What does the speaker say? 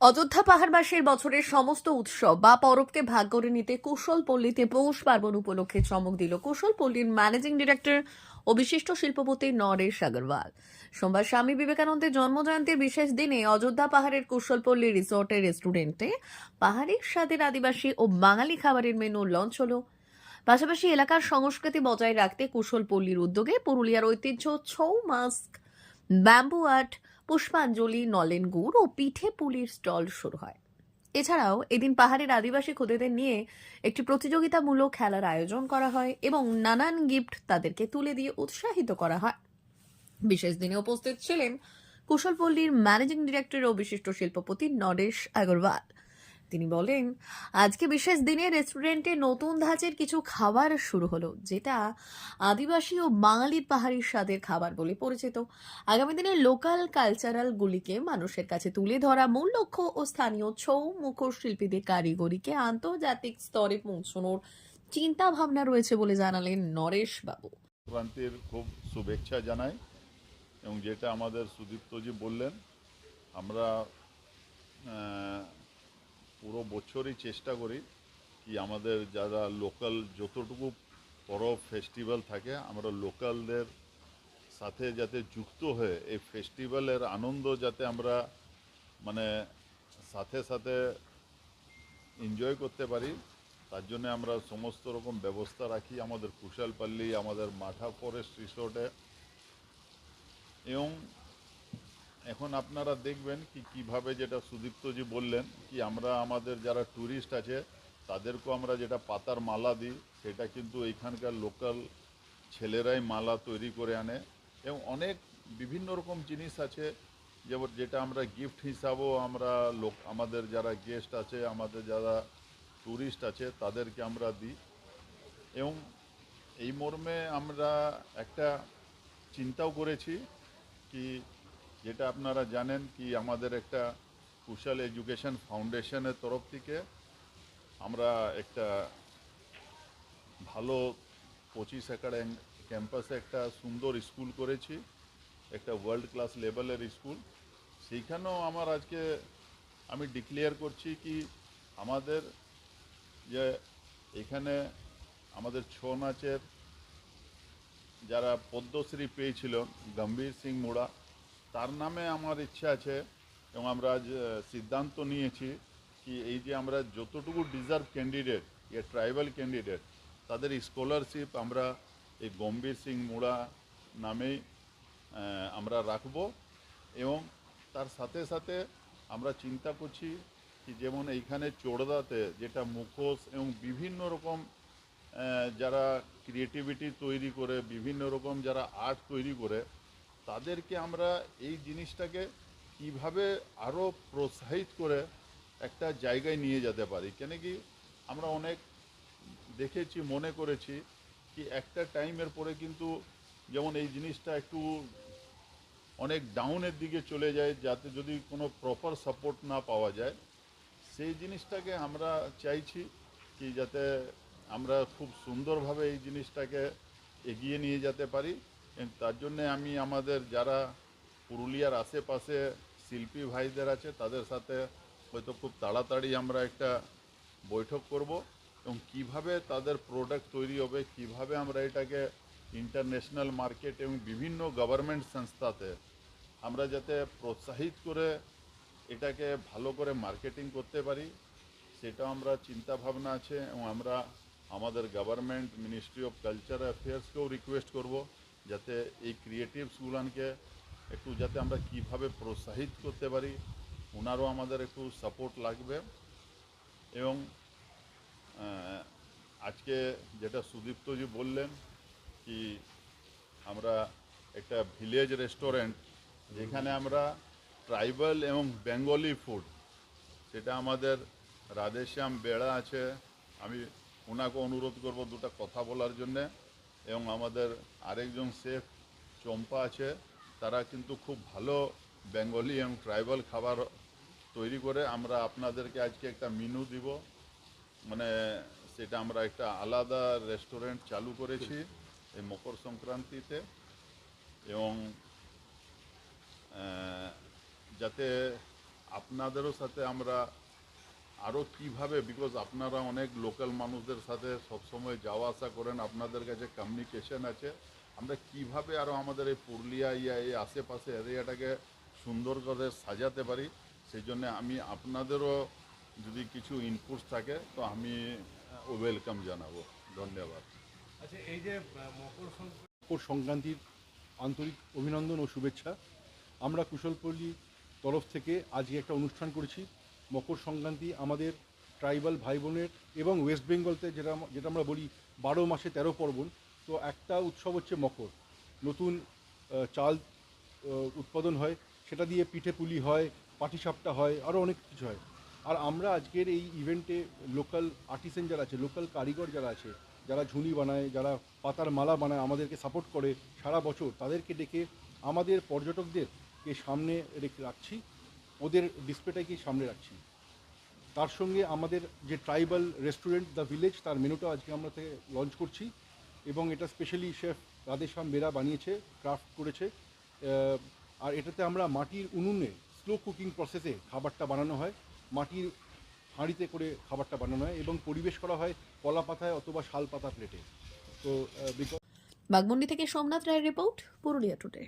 অযোধ্যা পাহাড়বাসীর বছরের সমস্ত উৎসব বা পরবকে ভাগ করে নিতে কুশল পল্লীতে পৌষ পার্বণ উপলক্ষে চমক দিল কুশল পল্লীর ম্যানেজিং ডিরেক্টর ও বিশিষ্ট শিল্পপতি নরেশ আগরওয়াল। সোমবার স্বামী বিবেকানন্দের জন্মজয়ন্তীর বিশেষ দিনে অযোধ্যা পাহাড়ের কুশলপল্লী রিসোর্টের রেস্টুরেন্টে পাহাড়ি স্বাদের আদিবাসী ও বাঙালি খাবারের মেনু লঞ্চ হলো। পাশাপাশি এলাকার সংস্কৃতি বজায় রাখতে কুশলপল্লীর উদ্যোগে পুরুলিয়ার ঐতিহ্য ছৌ, মাস্ক, ব্যাম্বু আর্ট পুষ্পাঞ্জলি, নলেন গুড় ও পিঠে পুলির স্টল শুরু হয়। এছাড়াও এদিন পাহাড়ের আদিবাসী খুদেদের নিয়ে একটি প্রতিযোগিতামূলক খেলার আয়োজন করা হয় এবং নানান গিফট তাদেরকে তুলে দিয়ে উৎসাহিত করা হয়। বিশেষ দিনে উপস্থিত ছিলেন কুশলপল্লীর ম্যানেজিং ডিরেক্টর ও বিশিষ্ট শিল্পপতি নরেশ আগরওয়াল। তিনি বলেন, আজকে বিশেষ দিনে রেস্টুরেন্টে নতুন ধাঁচের কিছু খাবার শুরু হলো, যেটা আদিবাসী ও বাঙালির পাহাড়ির স্বাদের খাবার বলে পরিচিত। আগামী দিনে লোকাল কালচারাল গুলিকে মানুষের কাছে তুলে ধরা মূল লক্ষ্য ও স্থানীয় ছৌ, মুখোশ শিল্পীদের কারিগরিকে আন্তর্জাতিক স্তরে পৌঁছানোর চিন্তা ভাবনা রয়েছে বলে জানালেন নরেশ বাবু। সংক্রান্তির খুব শুভেচ্ছা জানাই এবং যেটা আমাদের সুদীপ্তজি বললেন, আমরা পুরো বছরই চেষ্টা করি কি আমাদের যারা লোকাল যতটুকু পরব ফেস্টিভ্যাল থাকে, আমরা লোকালদের সাথে যাতে যুক্ত হয়ে এই ফেস্টিভ্যালের আনন্দ যাতে আমরা মানে সাথে সাথে এনজয় করতে পারি, তার জন্য আমরা সমস্ত রকম ব্যবস্থা রাখি আমাদের কুশালপল্লী, আমাদের মাঠা ফরেস্ট রিসোর্টে এবং এখন আপনারা দেখবেন কি, কীভাবে যেটা সুদীপ্তজি বললেন কি, আমরা আমাদের যারা ট্যুরিস্ট আছে, তাদেরকেও আমরা যেটা পাতার মালা দিই, সেটা কিন্তু এইখানকার লোকাল ছেলেরাই মালা তৈরি করে আনে। এবং অনেক বিভিন্ন রকম জিনিস আছে, যেমন যেটা আমরা গিফট হিসাবেও আমরা লোক, আমাদের যারা গেস্ট আছে, আমাদের যারা ট্যুরিস্ট আছে, তাদেরকে আমরা দিই। এবং এই মর্মে আমরা একটা চিন্তাও করেছি কি যেটা আপনারা জানেন কি আমাদের একটা কুশল এডুকেশন ফাউন্ডেশনের তরফ থেকে আমরা একটা ভালো পঁচিশ একর ক্যাম্পাসে একটা সুন্দর স্কুল করেছি, একটা ওয়ার্ল্ড ক্লাস লেভেলের স্কুল। সেইখানেও আমার আজকে আমি ডিক্লেয়ার করছি কি আমাদের যে এখানে আমাদের ছৌ নাচের যারা পদ্মশ্রী পেয়েছিল, গম্ভীর সিং মুড়া তার নামে আমার ইচ্ছা আছে এবং আমরা আজ সিদ্ধান্ত নিয়েছি কি এই যে আমরা যতটুকু ডিজার্ভ ক্যান্ডিডেট ইয়ে ট্রাইবাল ক্যান্ডিডেট তাদের স্কলারশিপ আমরা এই গম্ভীর সিং মুড়া নামেই আমরা রাখব এবং তার সাথে সাথে আমরা চিন্তা করছি কি যেমন এইখানে চোড়দাতে যেটা মুখোশ এবং বিভিন্ন রকম যারা ক্রিয়েটিভিটি তৈরি করে, বিভিন্ন রকম যারা আর্ট তৈরি করে তাদেরকে আমরা এই জিনিসটাকে কীভাবে আরও প্রোৎসাহিত করে একটা জায়গায় নিয়ে যেতে পারি? কেন কি আমরা অনেক দেখেছি, মনে করেছি কি একটা টাইমের পরে কিন্তু যেমন এই জিনিসটা একটু অনেক ডাউনের দিকে চলে যায়, যাতে যদি কোনো প্রপার সাপোর্ট না পাওয়া যায়, সেই জিনিসটাকে আমরা চাইছি কি যাতে আমরা খুব সুন্দরভাবে এই জিনিসটাকে এগিয়ে নিয়ে যেতে পারি। তার জন্যে আমি আমাদের যারা পুরুলিয়ার আশেপাশে শিল্পী ভাইদের আছে, তাদের সাথে হয়তো খুব তাড়াতাড়ি আমরা একটা বৈঠক করব এবং কীভাবে তাদের প্রোডাক্ট তৈরি হবে, কীভাবে আমরা এটাকে ইন্টারন্যাশনাল মার্কেট এবং বিভিন্ন গভর্নমেন্ট সংস্থাতে আমরা যাতে প্রোৎসাহিত করে এটাকে ভালো করে মার্কেটিং করতে পারি সেটা আমরা চিন্তা ভাবনা আছে এবং আমরা আমাদের গভর্নমেন্ট মিনিস্ট্রি অফ কালচার অ্যাফেয়ার্সকেও রিকোয়েস্ট করব। যাতে এই ক্রিয়েটিভসগুলোকে একটু যাতে আমরা কীভাবে প্রোৎসাহিত করতে পারি ওনারও আমাদের একটু সাপোর্ট লাগবে। এবং আজকে যেটা সুদীপ্তজি বললেন কি আমরা একটা ভিলেজ রেস্টুরেন্ট যেখানে আমরা ট্রাইবাল এবং বেঙ্গলি ফুড সেটা আমাদের রাধেশ্যাম বেড়া আছে। আমি ওনাকে অনুরোধ করব দুটো কথা বলার জন্যে। এবং আমাদের আরেকজন শেফ চম্পা আছে, তারা কিন্তু খুব ভালো বেঙ্গলি এবং ট্রাইবাল খাবার তৈরি করে। আমরা আপনাদেরকে আজকে একটা মেনু দিব। মানে সেটা আমরা একটা আলাদা রেস্টুরেন্ট চালু করেছি এই মকর সংক্রান্তিতে। এবং যাতে আপনাদেরও সাথে আমরা আরও কীভাবে বিকজ আপনারা অনেক লোকাল মানুষদের সাথে সবসময় যাওয়া আসা করেন আপনাদের কাছে কমিউনিকেশন আছে। আমরা কীভাবে আরও আমাদের এই পুরুলিয়া ইয়া এই আশেপাশে এরিয়াটাকে সুন্দর করে সাজাতে পারি সেই জন্য আমি আপনাদেরও যদি কিছু ইনপুটস থাকে তো আমি ওয়েলকাম জানাব। ধন্যবাদ। আচ্ছা এই যে মকর সংক্রান্তি মকর সংক্রান্তির আন্তরিক অভিনন্দন ও শুভেচ্ছা। আমরা কুশলপল্লী তরফ থেকে আজকে একটা অনুষ্ঠান করেছি। মকর সংক্রান্তি আমাদের ট্রাইবাল ভাই বোনের এবং ওয়েস্ট বেঙ্গলতে যেটা যেটা আমরা বলি বারো মাসে তেরো পার্বণ, তো একটা উৎসব হচ্ছে মকর। নতুন চাল উৎপাদন হয়, সেটা দিয়ে পিঠে পুলি হয়, পাটিসাপটা হয় আরও অনেক কিছু হয়। আর আমরা আজকের এই ইভেন্টে লোকাল আর্টিসেন যারা আছে লোকাল কারিগর যারা আছে, যারা ঝুনি বানায়, যারা পাতার মালা বানায়, আমাদেরকে সাপোর্ট করে সারা বছর, তাদেরকে ডেকে আমাদের পর্যটকদেরকে সামনে রেখে রাখছি। ওদের ডিসপ্লেটাকে সামনে রাখছি। তার সঙ্গে আমাদের যে ট্রাইবাল রেস্টুরেন্ট দ্য ভিলেজ, তার মেনুটা আজকে আমরা থেকে লঞ্চ করছি এবং এটা স্পেশালি শেফ রাধেশ্যাম বেরা বানিয়েছে, ক্রাফট করেছে। আর এটাতে আমরা মাটির উনুনে স্লো কুকিং প্রসেসে খাবারটা বানানো হয়। মাটির হাঁড়িতে করে খাবারটা বানানো হয় এবং পরিবেশ করা হয় কলা পাতায় অথবা শাল পাতা প্লেটে। তো বাগমুন্ডি থেকে সোমনাথ রায়ের রিপোর্ট, পুরুলিয়া টুডে।